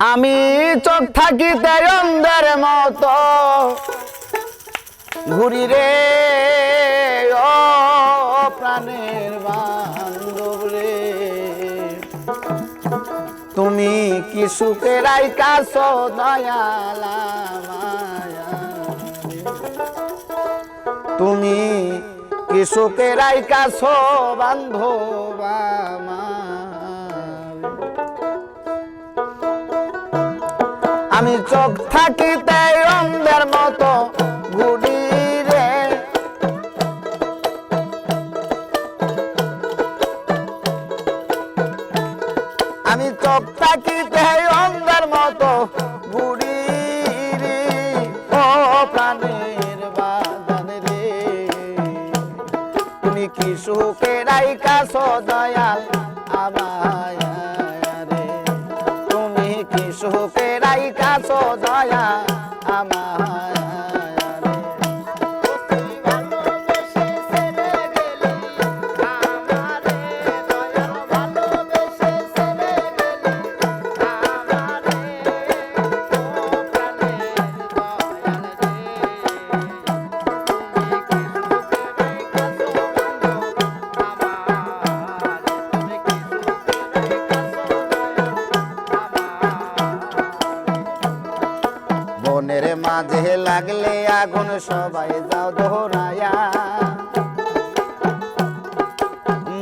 আমি চোখ থাকিতে অন্ধের মতো। ঘুরি রে, ও প্রাণের বান্ধব রে তুমি কি সুখের আইকাশ দয়ালা তুমি কি সুখের আইকাশ বান্ধব আমার চোখ থাকিতে অন্ধের মতো ঘুরি রে। আমি চোখ থাকিতে অন্ধের মতো রে। ও প্রাণের রে। তুমি কি সুখে রাইকাছ দয়াল আমায় রে। তুমি কি সুখে রাইকাছ দয়া আমায় মাঝে লাগলে আগুন সবাই যাও দোহরায়া।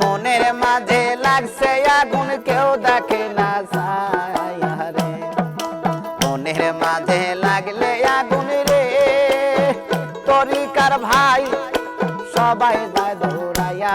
মনের মাঝে লাগছে আগুন, কেউ দেখে না রে মনের মাঝে লাগলে আগুন রে, তরিকার ভাই সবাই যায় দৌড়াইয়া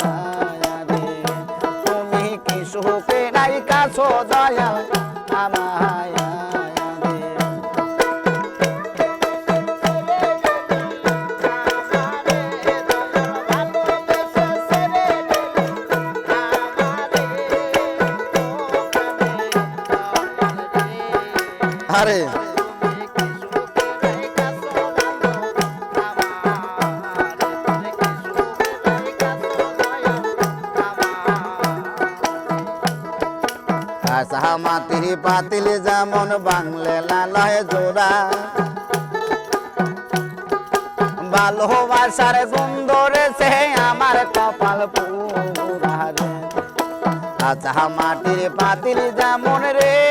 আরে। আশা মাতির পাতিল যেমন বাংলে লালয় জোড়া। ভালোবাসার সুন্দরে সে আমার কপাল পুরা রে। আচ্ছা মাটির পাতিল যেমন রে।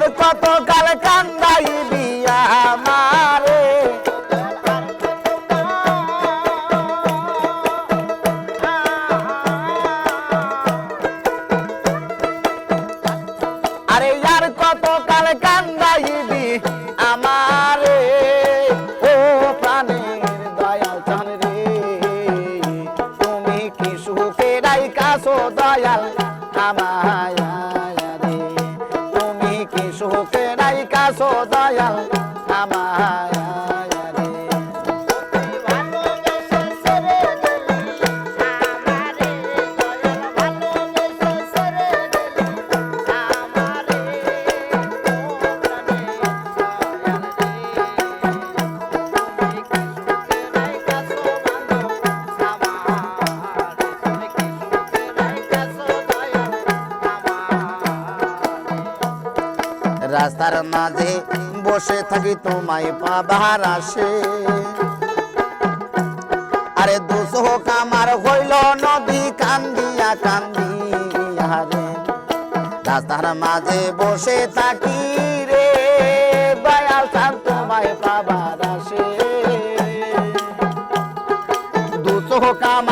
আরে কত কাল কান্দাই দিয়া আমারে? আরে আর কত কাল কান্দাইবি আমারে? ও প্রাণের দয়াল চান রে, তুমি কি সুখে রাইকাছো দয়াল আমায় রাইকাছো দয়াল আমায়। বসে থাকি তোমায় পাবার আসে আরে দুশো কামার হইল নদী, কান্দিয়া কান্দিয়া রে। রাস্তার মাঝে বসে থাকি রে, দয়াল সার তোমায় পাবার আসে দুশো কাম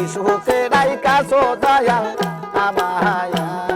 তুমি কি সুখে ডাইকাছো দয়াল আমায়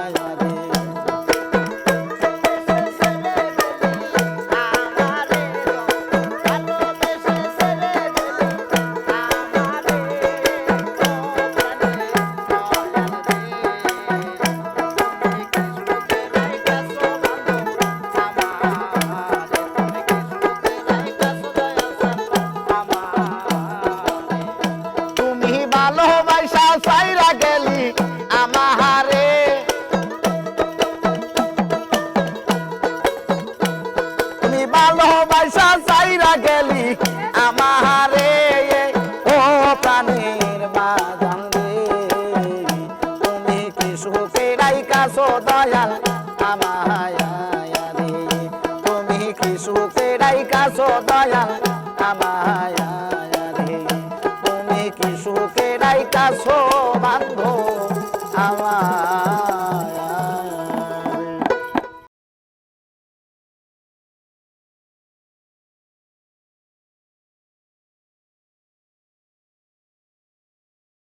ভালোবাসা চাইরা গেলি তুমি কি সুখে রাইকাছো দয়াল আমায় তুমি কি সুখে রাইকাছো দয়াল আমায় তুমি কি সুখে রাইকাছো বান্ধব